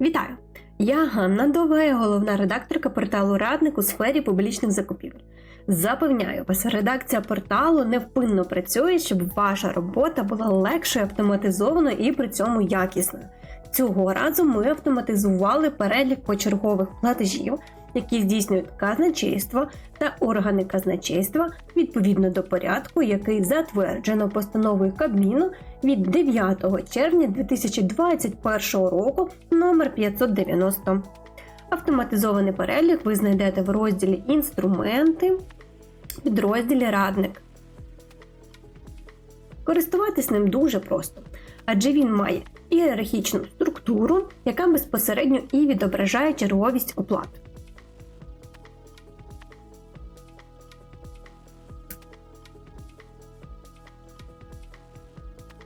Вітаю! Я Ганна Довгая, головна редакторка порталу Радник у сфері публічних закупівель. Запевняю вас, редакція порталу невпинно працює, щоб ваша робота була легшою, автоматизованою і при цьому якісною. Цього разу ми автоматизували перелік почергових платежів, які здійснюють казначейство та органи казначейства відповідно до порядку, який затверджено постановою Кабміну від 9 червня 2021 року номер 590. Автоматизований перелік ви знайдете в розділі Інструменти підрозділі Радник. Користуватись ним дуже просто, адже він має ієрархічну структуру, яка безпосередньо і відображає черговість оплат.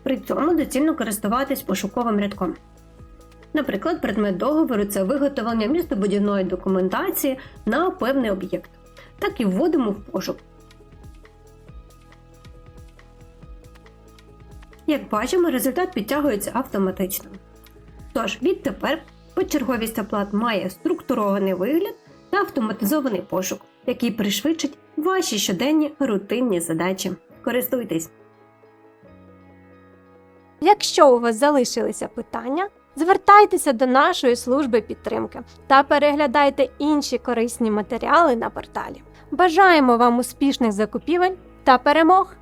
При цьому доцільно користуватись пошуковим рядком. Наприклад, предмет договору це виготовлення містобудівної документації на певний об'єкт. Так і вводимо в пошук. Як бачимо, результат підтягується автоматично. Тож, відтепер почерговість оплат має структурований вигляд та автоматизований пошук, який пришвидшить ваші щоденні рутинні задачі. Користуйтесь! Якщо у вас залишилися питання, звертайтеся до нашої служби підтримки та переглядайте інші корисні матеріали на порталі. Бажаємо вам успішних закупівель та перемог!